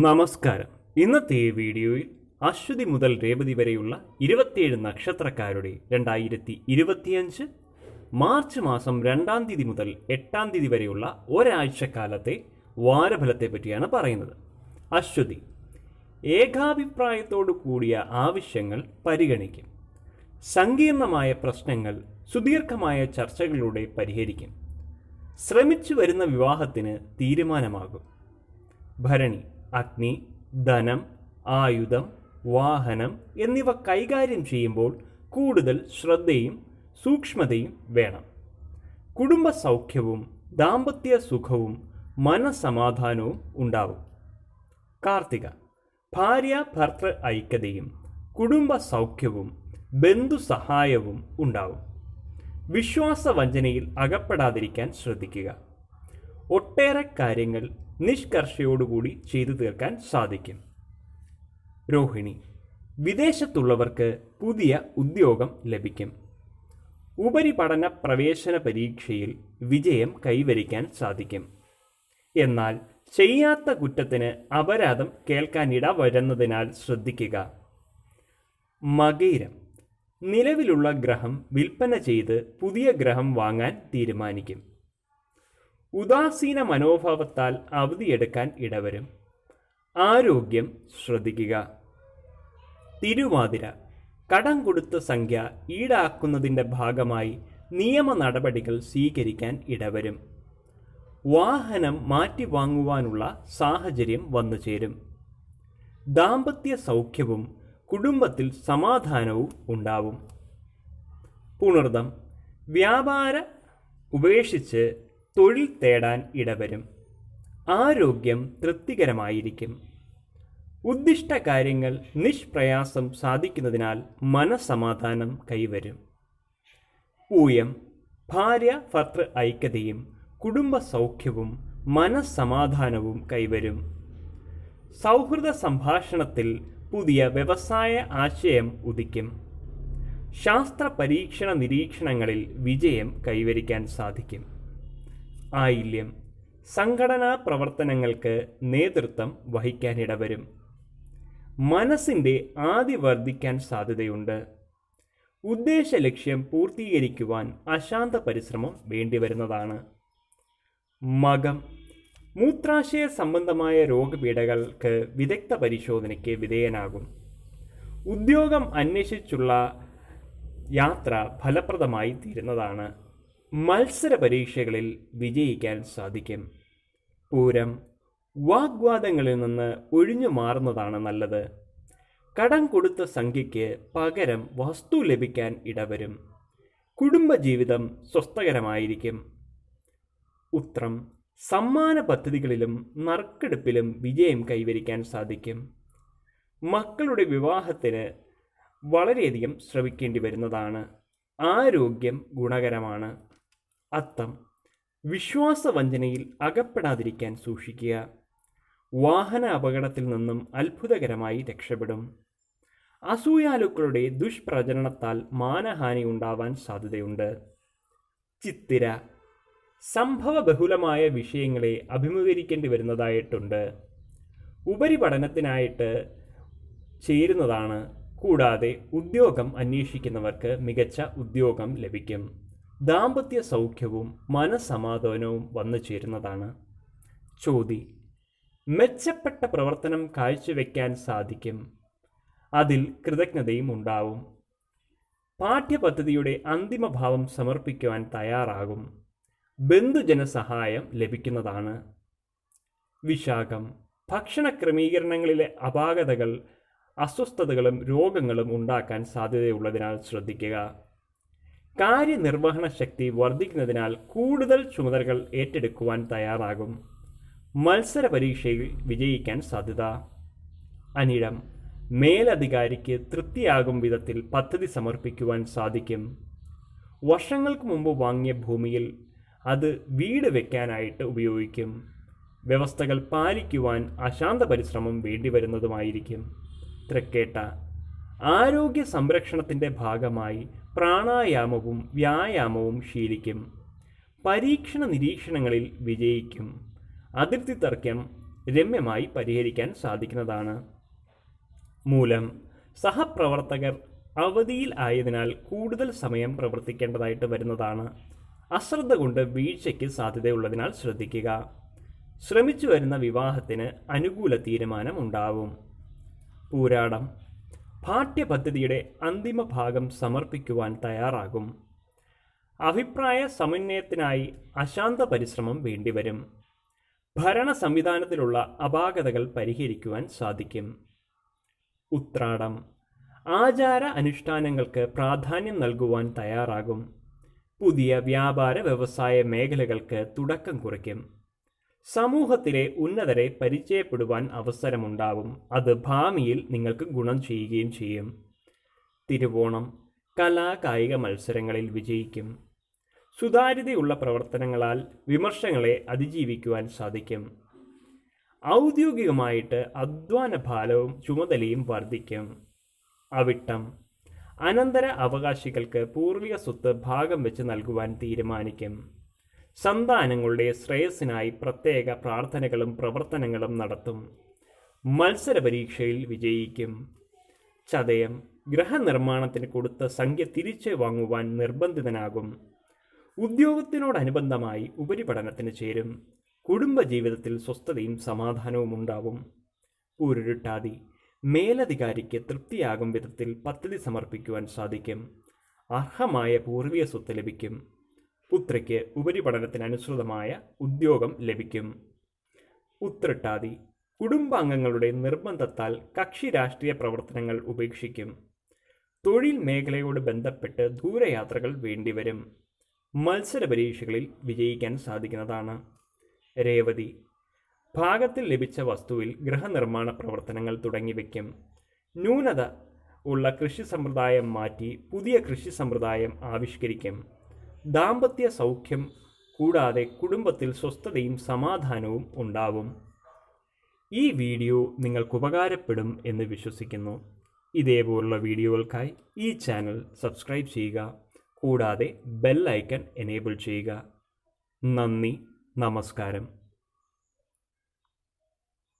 നമസ്കാരം. ഇന്നത്തെ വീഡിയോയിൽ അശ്വതി മുതൽ രേവതി വരെയുള്ള ഇരുപത്തിയേഴ് നക്ഷത്രക്കാരുടെ രണ്ടായിരത്തി ഇരുപത്തിയഞ്ച് മാർച്ച് മാസം രണ്ടാം തീയതി മുതൽ എട്ടാം തീയതി വരെയുള്ള ഒരാഴ്ചക്കാലത്തെ വാരഫലത്തെ പറ്റിയാണ് പറയുന്നത്. അശ്വതി ഏകാഭിപ്രായത്തോടു കൂടിയ ആവശ്യങ്ങൾ പരിഗണിക്കും. സങ്കീർണമായ പ്രശ്നങ്ങൾ സുദീർഘമായ ചർച്ചകളിലൂടെ പരിഹരിക്കും. ശ്രമിച്ചു വരുന്ന വിവാഹത്തിന് തീരുമാനമാകും. ഭരണി അഗ്നി ധനം ആയുധം വാഹനം എന്നിവ കൈകാര്യം ചെയ്യുമ്പോൾ കൂടുതൽ ശ്രദ്ധയും സൂക്ഷ്മതയും വേണം. കുടുംബ സൗഖ്യവും ദാമ്പത്യ സുഖവും മനസമാധാനവും ഉണ്ടാവും. കാർത്തിക ഭാര്യ ഭർത്തൃ ഐക്യതയും കുടുംബ സൗഖ്യവും ബന്ധു സഹായവും ഉണ്ടാവും. വിശ്വാസവഞ്ചനയിൽ അകപ്പെടാതിരിക്കാൻ ശ്രദ്ധിക്കുക. ഒട്ടേറെ കാര്യങ്ങൾ നിഷ്കർഷയോടുകൂടി ചെയ്തു തീർക്കാൻ സാധിക്കും. രോഹിണി വിദേശത്തുള്ളവർക്ക് പുതിയ ഉദ്യോഗം ലഭിക്കും. ഉപരിപഠന പ്രവേശന പരീക്ഷയിൽ വിജയം കൈവരിക്കാൻ സാധിക്കും. എന്നാൽ ചെയ്യാത്ത കുറ്റത്തിന് അപരാധം കേൾക്കാനിട വരുന്നതിനാൽ ശ്രദ്ധിക്കുക. മകയിരം നിലവിലുള്ള ഗ്രഹം വിൽപ്പന ചെയ്ത് പുതിയ ഗ്രഹം വാങ്ങാൻ തീരുമാനിക്കും. ഉദാസീന മനോഭാവത്താൽ അവധിയെടുക്കാൻ ഇടവരും. ആരോഗ്യം ശ്രദ്ധിക്കുക. തിരുവാതിര. കടം കൊടുത്ത സംഖ്യ ഈടാക്കുന്നതിന്റെ ഭാഗമായി നിയമ നടപടികൾ സ്വീകരിക്കാൻ ഇടവരും. വാഹനം മാറ്റി വാങ്ങുവാനുള്ള സാഹചര്യം വന്നു ചേരും ദാമ്പത്യ സൗഖ്യവും കുടുംബത്തിൽ സമാധാനവും ഉണ്ടാവും. പുണർദം. വ്യാപാര ഉപേക്ഷിച്ച് തൊഴിൽ തേടാൻ ഇടവരും. ആരോഗ്യം തൃപ്തികരമായിരിക്കും. ഉദ്ദിഷ്ട കാര്യങ്ങൾ നിഷ്പ്രയാസം സാധിക്കുന്നതിനാൽ മനസമാധാനം കൈവരും. പൂയം ഭാര്യ ഭർത്തൃ ഐക്യതയും കുടുംബ സൗഖ്യവും മനസ്സമാധാനവും കൈവരും. സൗഹൃദ സംഭാഷണത്തിൽ പുതിയ വ്യവസായ ആശയം ഉദിക്കും. ശാസ്ത്ര പരീക്ഷണ നിരീക്ഷണങ്ങളിൽ വിജയം കൈവരിക്കാൻ സാധിക്കും. ആയില്യം. സംഘടനാ പ്രവർത്തനങ്ങൾക്ക് നേതൃത്വം വഹിക്കാനിടവരും. മനസ്സിന്റെ ആദി വർദ്ധിക്കാൻ സാധ്യതയുണ്ട്. ഉദ്ദേശ ലക്ഷ്യം പൂർത്തീകരിക്കുവാൻ അശാന്ത പരിശ്രമം വേണ്ടിവരുന്നതാണ്. മകം. മൂത്രാശയ സംബന്ധമായ രോഗപീഠകൾക്ക് വിദഗ്ധ പരിശോധനയ്ക്ക് വിധേയനാകും. ഉദ്യോഗം അന്വേഷിച്ചുള്ള യാത്ര ഫലപ്രദമായി തീരുന്നതാണ്. മത്സര പരീക്ഷകളിൽ വിജയിക്കാൻ സാധിക്കും. പൂരം വാഗ്വാദങ്ങളിൽ നിന്ന് ഒഴിഞ്ഞു മാറുന്നതാണ് നല്ലത്. കടം കൊടുത്ത സംഖ്യയ്ക്ക് പകരം വസ്തു ലഭിക്കാൻ ഇടവരും. കുടുംബജീവിതം സ്വസ്ഥകരമായിരിക്കും. ഉത്രം സമ്മാന പദ്ധതികളിലും നറുക്കെടുപ്പിലും വിജയം കൈവരിക്കാൻ സാധിക്കും. മക്കളുടെ വിവാഹത്തിന് വളരെയധികം ശ്രമിക്കേണ്ടി വരുന്നതാണ്. ആരോഗ്യം ഗുണകരമാണ്. അത്തം വിശ്വാസവഞ്ചനയിൽ അകപ്പെടാതിരിക്കാൻ സൂക്ഷിക്കുക. വാഹന അപകടത്തിൽ നിന്നും അത്ഭുതകരമായി രക്ഷപ്പെടും. അസൂയാലുക്കളുടെ ദുഷ്പ്രചരണത്താൽ മാനഹാനി ഉണ്ടാവാൻ സാധ്യതയുണ്ട്. ചിത്തിര. സംഭവ ബഹുലമായ വിഷയങ്ങളെ അഭിമുഖീകരിക്കേണ്ടി വരുന്നതായിട്ടുണ്ട്. ഉപരിപഠനത്തിനായിട്ട് ചേരുന്നതാണ്. കൂടാതെ ഉദ്യോഗം അന്വേഷിക്കുന്നവർക്ക് മികച്ച ഉദ്യോഗം ലഭിക്കും. ദാമ്പത്യ സൗഖ്യവും മനസമാധാനവും വന്നു ചേരുന്നതാണ്. ചോതി മെച്ചപ്പെട്ട പ്രവർത്തനം കാഴ്ചവെക്കാൻ സാധിക്കും. അതിൽ കൃതജ്ഞതയും ഉണ്ടാവും. പാഠ്യപദ്ധതിയുടെ അന്തിമ ഭാവം സമർപ്പിക്കുവാൻ തയ്യാറാകും. ബന്ധുജന സഹായം ലഭിക്കുന്നതാണ്. വിശാഖം. ഭക്ഷണ ക്രമീകരണങ്ങളിലെ അപാകതകൾ അസ്വസ്ഥതകളും രോഗങ്ങളും ഉണ്ടാക്കാൻ സാധ്യതയുള്ളതിനാൽ ശ്രദ്ധിക്കുക. കാര്യനിർവഹണ ശക്തി വർദ്ധിക്കുന്നതിനാൽ കൂടുതൽ ചുമതലകൾ ഏറ്റെടുക്കുവാൻ തയ്യാറാകും. മത്സര പരീക്ഷയിൽ വിജയിക്കാൻ സാധ്യത. അനിഴം മേലധികാരിക്ക് തൃപ്തിയാകും വിധത്തിൽ പദ്ധതി സമർപ്പിക്കുവാൻ സാധിക്കും. വർഷങ്ങൾക്ക് മുമ്പ് വാങ്ങിയ ഭൂമിയിൽ അത് വീട് വെക്കാനായിട്ട് ഉപയോഗിക്കും. വ്യവസ്ഥകൾ പാലിക്കുവാൻ അശാന്ത പരിശ്രമം വേണ്ടിവരുന്നതുമായിരിക്കും. തൃക്കേട്ട ആരോഗ്യ സംരക്ഷണത്തിന്റെ ഭാഗമായി പ്രാണായാമവും വ്യായാമവും ശീലിക്കും. പരീക്ഷണ നിരീക്ഷണങ്ങളിൽ വിജയിക്കും. അതിർത്തി തർക്കം രമ്യമായി പരിഹരിക്കാൻ സാധിക്കുന്നതാണ്. മൂലം സഹപ്രവർത്തകർ അവധിയിൽ ആയതിനാൽ കൂടുതൽ സമയം പ്രവർത്തിക്കേണ്ടതായിട്ട് വരുന്നതാണ്. അശ്രദ്ധ കൊണ്ട് വീഴ്ചയ്ക്ക് സാധ്യതയുള്ളതിനാൽ ശ്രദ്ധിക്കുക. ശ്രമിച്ചു വരുന്ന വിവാഹത്തിന് അനുകൂല തീരുമാനം ഉണ്ടാവും. പൂരാടം പാഠ്യപദ്ധതിയുടെ അന്തിമ ഭാഗം സമർപ്പിക്കുവാൻ തയ്യാറാകും. അഭിപ്രായ സമന്വയത്തിനായി അശാന്ത പരിശ്രമം വേണ്ടിവരും. ഭരണ സംവിധാനത്തിലുള്ള അപാകതകൾ പരിഹരിക്കുവാൻ സാധിക്കും. ഉത്രാടം. ആചാര അനുഷ്ഠാനങ്ങൾക്ക് പ്രാധാന്യം നൽകുവാൻ തയ്യാറാകും. പുതിയ വ്യാപാര വ്യവസായ മേഖലകൾക്ക് തുടക്കം കുറിക്കും. സമൂഹത്തിലെ ഉന്നതരെ പരിചയപ്പെടുവാൻ അവസരമുണ്ടാവും. അത് ഭാവിയിൽ നിങ്ങൾക്ക് ഗുണം ചെയ്യുകയും ചെയ്യും. തിരുവോണം കലാ കായിക മത്സരങ്ങളിൽ വിജയിക്കും. സുതാര്യതയുള്ള പ്രവർത്തനങ്ങളാൽ വിമർശങ്ങളെ അതിജീവിക്കുവാൻ സാധിക്കും. ഔദ്യോഗികമായിട്ട് അധ്വാന ഫലവും ചുമതലയും വർദ്ധിക്കും. അവിട്ടം അനന്തര അവകാശികൾക്ക് പൂർവിക സ്വത്ത് ഭാഗം വെച്ച് നൽകുവാൻ തീരുമാനിക്കും. സന്താനങ്ങളുടെ ശ്രേയസ്സിനായി പ്രത്യേക പ്രാർത്ഥനകളും പ്രവർത്തനങ്ങളും നടത്തും. മത്സര പരീക്ഷയിൽ വിജയിക്കും. ചതയം ഗ്രഹനിർമ്മാണത്തിന് കൊടുത്ത സംഖ്യ തിരിച്ചു വാങ്ങുവാൻ നിർബന്ധിതനാകും. ഉദ്യോഗത്തിനോടനുബന്ധമായി ഉപരിപഠനത്തിന് ചേരും. കുടുംബജീവിതത്തിൽ സ്വസ്ഥതയും സമാധാനവും ഉണ്ടാവും. ഉരുട്ടാതി മേലധികാരിക്ക് തൃപ്തിയാകും വിധത്തിൽ പദ്ധതി സമർപ്പിക്കുവാൻ സാധിക്കും. അർഹമായ പൂർവീയ സ്വത്ത് ലഭിക്കും. പുത്രയ്ക്ക് ഉപരിപഠനത്തിനനുസൃതമായ ഉദ്യോഗം ലഭിക്കും. ഉത്രട്ടാതി കുടുംബാംഗങ്ങളുടെ നിർബന്ധത്താൽ കക്ഷി രാഷ്ട്രീയ പ്രവർത്തനങ്ങൾ ഉപേക്ഷിക്കും. തൊഴിൽ മേഖലയോട് ബന്ധപ്പെട്ട് ദൂരയാത്രകൾ വേണ്ടിവരും. മത്സര പരീക്ഷകളിൽ വിജയിക്കാൻ സാധിക്കുന്നതാണ്. രേവതി ഭാഗത്തിൽ ലഭിച്ച വസ്തുവിൽ ഗൃഹനിർമ്മാണ പ്രവർത്തനങ്ങൾ തുടങ്ങിവെക്കും ന്യൂനത ഉള്ള കൃഷി സമ്പ്രദായം മാറ്റി പുതിയ കൃഷി സമ്പ്രദായം ആവിഷ്കരിക്കും. ദാമ്പത്യ സൗഖ്യം കൂടാതെ കുടുംബത്തിൽ സ്വസ്ഥതയും സമാധാനവും ഉണ്ടാവും. ഈ വീഡിയോ നിങ്ങൾക്ക് ഉപകാരപ്പെടും എന്ന് വിശ്വസിക്കുന്നു. ഇതേപോലുള്ള വീഡിയോകൾക്കായി ഈ ചാനൽ സബ്സ്ക്രൈബ് ചെയ്യുക. കൂടാതെ ബെൽ ഐക്കൺ എനേബിൾ ചെയ്യുക. നന്ദി. നമസ്കാരം.